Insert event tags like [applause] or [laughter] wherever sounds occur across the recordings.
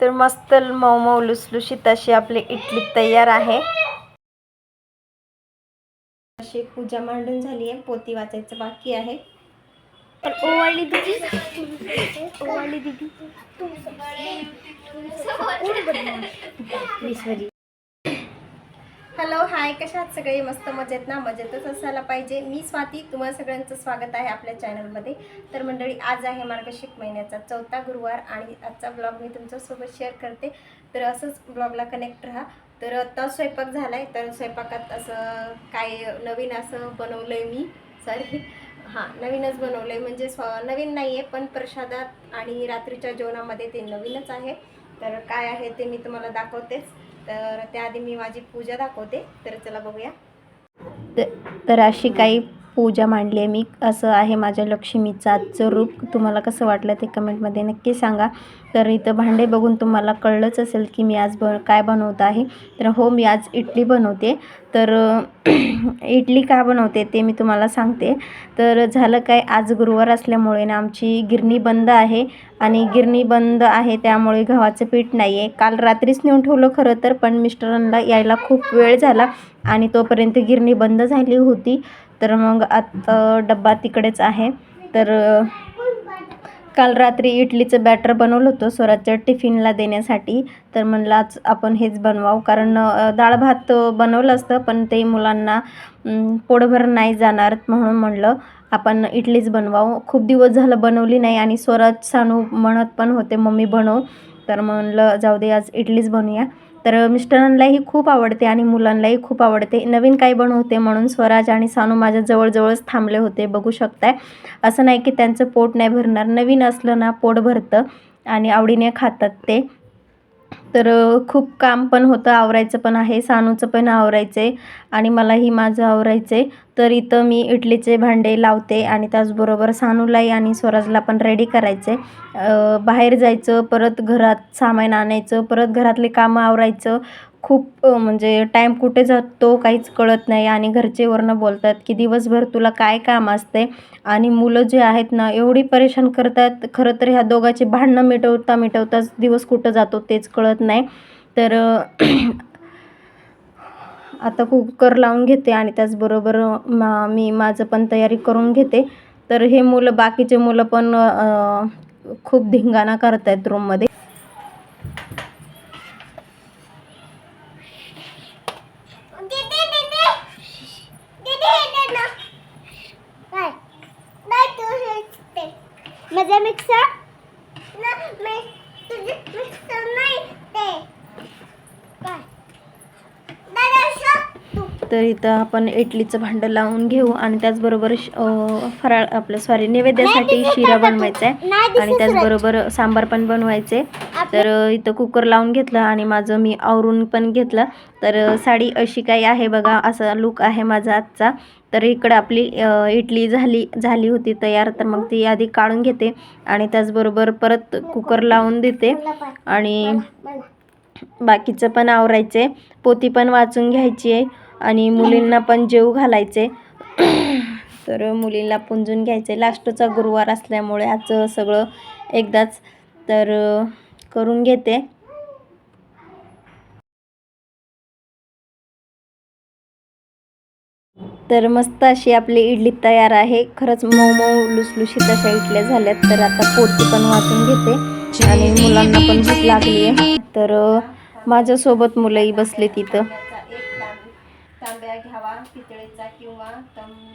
तर मस्त मऊ मऊ लुसलुशीत अशी आपली इडली तयार आहे. अशी पूजा मांडून झाली आहे. पोती वाचायचं बाकी आहे. पण ओवाळली दिदी. ओवाळली दिदी. [laughs] [laughs] [laughs] हॅलो हाय कशा आहात सगळे? मस्त मजेत ना? मजेतच असायला पाहिजे. मी स्वाती. तुम्हाला सगळ्यांचं स्वागत आहे आपल्या चॅनलमध्ये. तर मंडळी आज आहे मार्गशिक महिन्याचा चौथा गुरुवार आणि आजचा ब्लॉग मी तुमच्यासोबत शेअर करते. तर असंच ब्लॉगला कनेक्ट राहा. तर आता स्वयंपाक झाला आहे तर स्वयंपाकात असं काय नवीन असं बनवलं आहे मी. सॉरी हां नवीनच बनवलं आहे म्हणजे स्व नवीन नाही आहे पण प्रसादात आणि रात्रीच्या जेवणामध्ये ते नवीनच आहे. तर काय आहे ते मी तुम्हाला दाखवतेच. तर त्याआधी मी माझी पूजा दाखवते. तर चला बघूया. तर अशी काही पूजा मांडली आहे. मी असं आहे माझ्या लक्ष्मीचं आजचं रूप. तुम्हाला कसं वाटलं ते कमेंटमध्ये नक्की सांगा. तर इथं भांडे बघून तुम्हाला कळलंच असेल की मी आज ब काय बनवत आहे. तर हो मी आज इडली बनवते. तर [clears throat] इडली का बनवते ते मी तुम्हाला सांगते. तर झालं काय आज गुरुवार असल्यामुळे ना आमची गिरणी बंद आहे. आणि गिरणी बंद आहे त्यामुळे गव्हाचं पीठ नाही आहे काल रात्रीच नेऊन ठेवलं खरं तर पण मिस्टरांना यायला खूप वेळ झाला. आणि तोपर्यंत गिरणी बंद झाली होती. तर मग आता डब्बा तिकडेच आहे. तर काल रात्री इडलीचं बॅटर बनवलं होतं स्वराजच्या टिफिनला देण्यासाठी. तर म्हणलं आज आपण हेच बनवावं. कारण डाळ भात बनवलं असतं पण ते मुलांना पोटभर नाही जाणार म्हणून म्हणलं आपण इडलीच बनवावं. खूप दिवस झालं बनवली नाही आणि स्वराज सानू म्हणत पण होते मम्मी बनव. तर म्हणलं जाऊ दे आज इडलीच बनवूया तर मिस्टरांनाही खूप आवडते आणि मुलांनाही खूप आवडते. नवीन काही बनवते म्हणून स्वराज आणि सानू माझ्या जवळजवळच थांबले होते बघू शकताय. असं नाही की त्यांचं पोट नाही भरणार. नवीन असलं ना पोट भरतं आणि आवडीने खातात ते. तर खूप काम पण होतं आवरायचं पण आहे सानूचं पण आवरायचं आहे आणि मलाही माझं आवरायचं आहे तर इथं मी इडलीचे भांडे लावते आणि त्याचबरोबर सानूलाही आणि स्वराजला पण रेडी करायचे बाहेर जायचं परत घरात सामान आणायचं परत घरातले कामं आवरायचं खूप म्हणजे टाईम कुठे जातो काहीच कळत नाही आणि घरचे वरनं बोलतात की दिवसभर तुला काय काम असते आणि मुलं जे आहेत ना एवढी परेशान करतात. खरं तर ह्या दोघांची भांडणं मिटवता मिटवताच दिवस कुठं जातो तेच कळत नाही. तर [clears throat] आता कुकर लावून घेते आणि त्याचबरोबर मा मी माझं पण तयारी करून घेते. तर हे मुलं बाकीचे मुलं पण खूप धिंगाणा करत आहेत रूममध्ये दीदी दीदी दीदी हे दे ना काय नाही तू हे दे माझा मिक्सर ना मी तुझे मिक्सर नाही ते काय दादा शो तू तर इथं आपण इडलीचं भांडं लावून घेऊ आणि त्याचबरोबर फराळ आपलं सॉरी नैवेद्यासाठी शिरा बनवायचा आहे आणि त्याचबरोबर सांबार पण बनवायचे तर इथं कुकर लावून घेतलं आणि माझं मी आवरून पण घेतलं. तर साडी अशी काही आहे बघा असा लुक आहे माझा आजचा. तर इकडं आपली इडली झाली झाली होती तयार. तर मग ती आधी काढून घेते आणि त्याचबरोबर परत कुकर लावून देते. आणि बाकीचं पण आवरायचे पोती पण वाचून घ्यायची आहे आणि मुलींना पण जेव घालायचे. तर मुलींना पुंजून घ्यायचे. लास्टचा गुरुवार असल्यामुळे आज सगळं एकदाच तर करून घेते. तर मस्त अशी आपली इडली तयार आहे. खरंच मऊ मऊ लुसलुशीत अशा इडल्या झाल्यात तर आता पोती पण वाचून घेते. आणि मुलांना पण भूक लागली आहे तर माझ्यासोबत मुलंही बसले तिथं. पितळेचा किंवा तम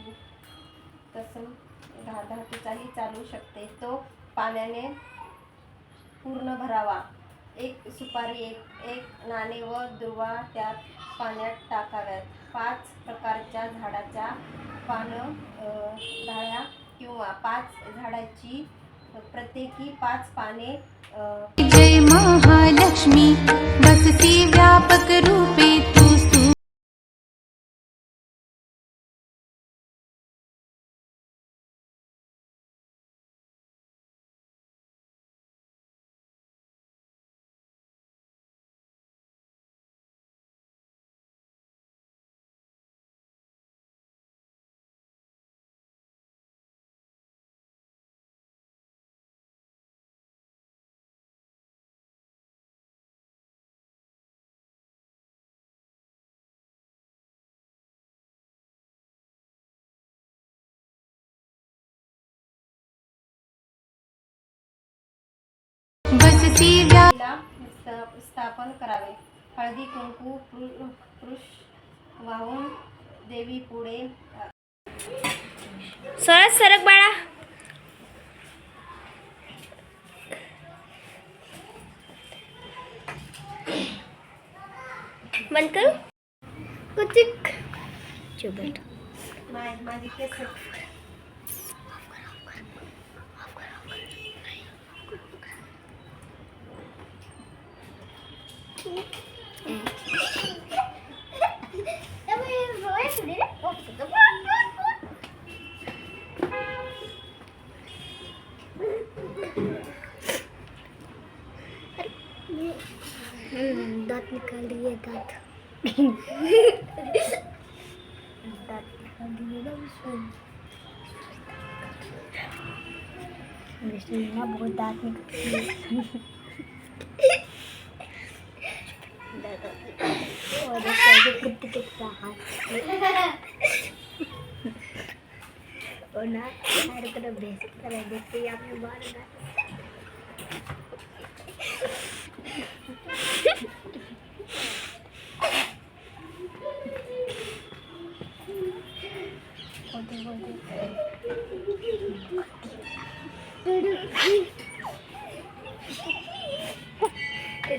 तसं धातूचाही चालू शकते. तो पाण्याने पूर्ण भरावा. एक सुपारी एक एक नाणे व दुर्वा त्यात पाण्यात टाकाव्यात. पाच प्रकारच्या झाडाच्या पानं अ, डाळ्या किंवा पाच झाडाची प्रत्येकी पाच पाने जय महालक्ष्मी. बसती व्यापक स्थापन करावे. हळदी कुंकू पृ- पृष वाहून देवी पुढे सरळ सरक बाळा. बंद करू? कुचिक. माझी दांत निकाल दिए दांत दांत निकाल दिए ना उसमें ना बहुत दांत निकाल। दिए और कैसे ना हर तरफ भेज कर देखते ही आपने बार ना बोलते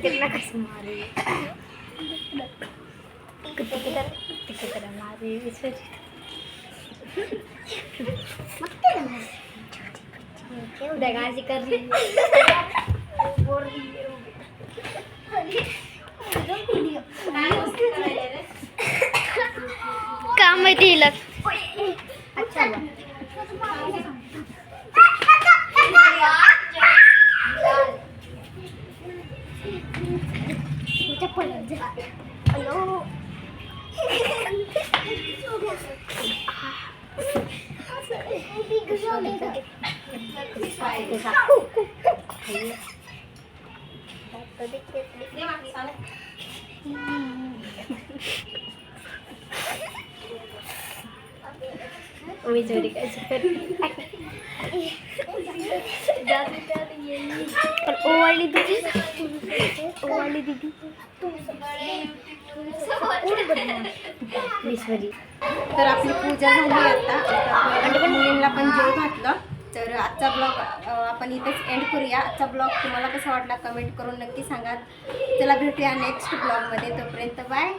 बोलते ते देखना कसं मारे तरह मारे। क्या उड़ागाजी कर है? है। काम माहिती हिला दे मागे, चालेल. मी चोरी काय पण ओवाळली दीदी ओवाळली दीदी विश्वजी तर आपली पूजा झाली आता आता मुलींना पण जेव घातलं तर आजचा ब्लॉग आपण इथेच एंड करूया. आजचा ब्लॉग तुम्हाला कसा वाटला कमेंट करून नक्की सांगा. चला भेटूया नेक्स्ट ब्लॉगमध्ये. तोपर्यंत बाय